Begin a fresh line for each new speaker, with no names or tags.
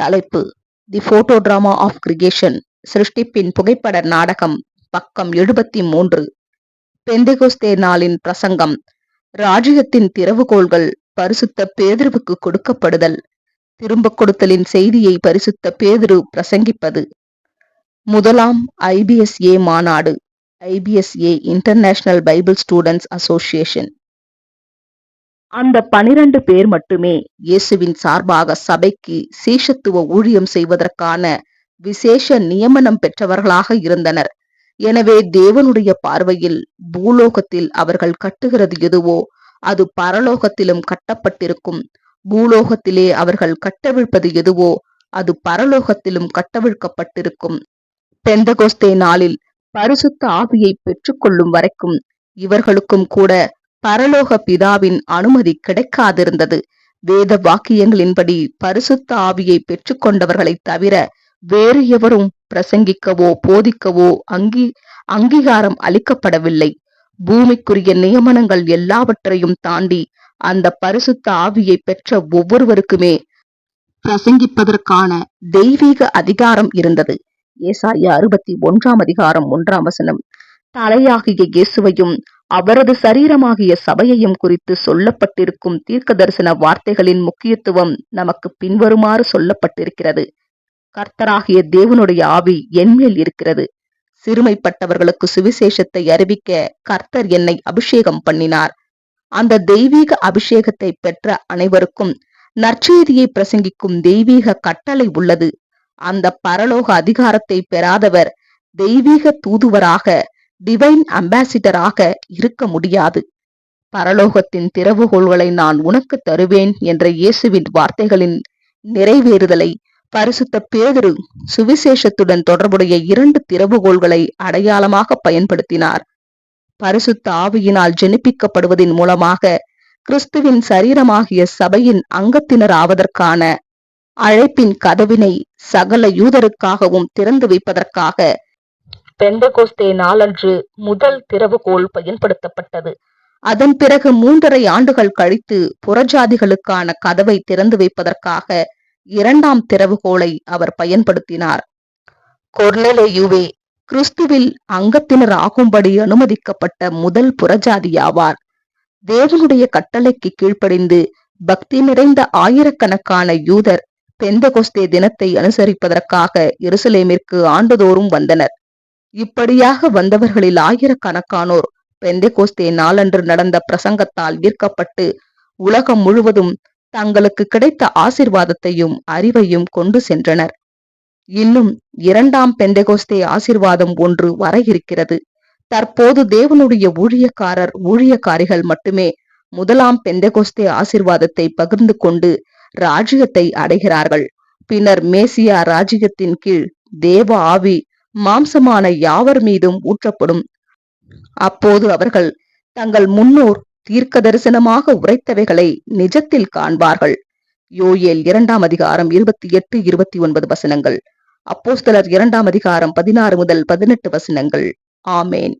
தலைப்பு. The photo drama of creation சிருஷ்டிப்பின் புகைப்பட நாடகம் பக்கம் எழுபத்தி மூன்று பெந்தெகோஸ்தே நாளின் பிரசங்கம் ராஜ்யத்தின் திறவுகோள்கள் பரிசுத்த பேதிருவுக்கு கொடுக்கப்படுதல் திரும்ப கொடுத்தலின் செய்தியை பரிசுத்த பேதுரு பிரசங்கிப்பது. முதலாம் ஐபிஎஸ்ஏ மாநாடு IBSA international Bible students association அந்த பனிரண்டு பேர் மட்டுமே இயேசுவின் சார்பாக சபைக்கு சீஷத்துவ ஊழியம் செய்வதற்கான விசேஷ நியமனம் பெற்றவர்களாக இருந்தனர். எனவே தேவனுடைய பார்வையில் பூலோகத்தில் அவர்கள் கட்டுகிறது எதுவோ அது பரலோகத்திலும் கட்டப்பட்டிருக்கும். பூலோகத்திலே அவர்கள் கட்டவிழ்ப்பது எதுவோ அது பரலோகத்திலும் கட்டவிழ்க்கப்பட்டிருக்கும். பெந்தகோஸ்தே நாளில் பரிசுத்த ஆவியை பெற்றுக்கொள்ளும் வரைக்கும் இவர்களுக்கும் கூட பரலோக பிதாவின் அனுமதி கிடைக்காதிருந்தது. வேத வாக்கியங்களின்படி பரிசுத்த ஆவியை பெற்றுக்கொண்டவர்களை தவிர வேறு எவரும் பிரசங்கிக்கவோ போதிக்கவோ அங்கி அங்கீகாரம் அளிக்கப்படவில்லை. பூமிக்குரிய நியமனங்கள் எல்லாவற்றையும் தாண்டி அந்த பரிசுத்த ஆவியை பெற்ற ஒவ்வொருவருக்குமே பிரசங்கிப்பதற்கான தெய்வீக அதிகாரம் இருந்தது. ஏசாயா அறுபத்தி ஒன்றாம் அதிகாரம் ஒன்றாம் வசனம். தலையாகிய இயேசுவையும் அவரது சரீரமாகிய சபையையும் குறித்து சொல்லப்பட்டிருக்கும் தீர்க்க தரிசன வார்த்தைகளின் முக்கியத்துவம் நமக்கு பின்வருமாறு சொல்லப்பட்டிருக்கிறது. கர்த்தராகிய தேவனுடைய ஆவி என்மேல் இருக்கிறது. சிறுமைப்பட்டவர்களுக்கு சுவிசேஷத்தை அறிவிக்க கர்த்தர் என்னை அபிஷேகம் பண்ணினார். அந்த தெய்வீக அபிஷேகத்தை பெற்ற அனைவருக்கும் நற்செய்தியை பிரசங்கிக்கும் தெய்வீக கட்டளை உள்ளது. அந்த பரலோக அதிகாரத்தை பெறாதவர் தெய்வீக தூதுவராக டிவைன் அம்பாசிடராக இருக்க முடியாது. பரலோகத்தின் திறவுகோள்களை நான் உனக்கு தருவேன் என்ற இயேசுவின் வார்த்தைகளின் நிறைவேறுதலை பரிசுத்த பேதரு சுவிசேஷத்துடன் தொடர்புடைய இரண்டு திறவுகோள்களை அடையாளமாக பயன்படுத்தினார். பரிசுத்த ஆவியினால் ஜெனிப்பிக்கப்படுவதன் மூலமாக கிறிஸ்துவின் சரீரமாகிய சபையின் அங்கத்தினர் ஆவதற்கான அழைப்பின் கதவினை சகல யூதருக்காகவும் திறந்து வைப்பதற்காக பெந்தகோஸ்தே நாளன்று முதல் திறவுகோல் பயன்படுத்தப்பட்டது. அதன் பிறகு மூன்றரை ஆண்டுகள் கழித்து புறஜாதிகளுக்கான கதவை திறந்து வைப்பதற்காக இரண்டாம் திறவுகோலை அவர் பயன்படுத்தினார். கொர்னலேயுவே கிறிஸ்துவில் அங்கத்தினர் ஆகும்படி அனுமதிக்கப்பட்ட முதல் புறஜாதியாவார். தேவனுடைய கட்டளைக்கு கீழ்ப்படிந்து பக்தி நிறைந்த ஆயிரக்கணக்கான யூதர் பெந்தகோஸ்தே தினத்தை அனுசரிப்பதற்காக எருசலேமிற்கு ஆண்டுதோறும் வந்தனர். இப்படியாக வந்தவர்களில் ஆயிரக்கணக்கானோர் பெந்தெகோஸ்தே நாளன்று நடந்த பிரசங்கத்தால் ஈர்க்கப்பட்டு உலகம் முழுவதும் தங்களுக்கு கிடைத்த ஆசிர்வாதத்தையும் அறிவையும் கொண்டு சென்றனர். இன்னும் இரண்டாம் பெந்தகோஸ்தே ஆசிர்வாதம் ஒன்று வர இருக்கிறது. தற்போது தேவனுடைய ஊழியக்காரர் ஊழியக்காரிகள் மட்டுமே முதலாம் பெந்தெகோஸ்தே ஆசிர்வாதத்தை பகிர்ந்து கொண்டு ராஜ்யத்தை அடைகிறார்கள். பின்னர் மேசியா ராஜ்யத்தின் கீழ் தேவ ஆவி மாம்சமான யாவர் மீதும் ஊற்றப்படும். அப்போது அவர்கள் தங்கள் முன்னோர் தீர்க்க தரிசனமாக உரைத்தவைகளை நிஜத்தில் காண்பார்கள். யோயேல் இரண்டாம் அதிகாரம் இருபத்தி எட்டு இருபத்தி ஒன்பது வசனங்கள். அப்போஸ்தலர் இரண்டாம் அதிகாரம் பதினாறு முதல் பதினெட்டு வசனங்கள். ஆமேன்.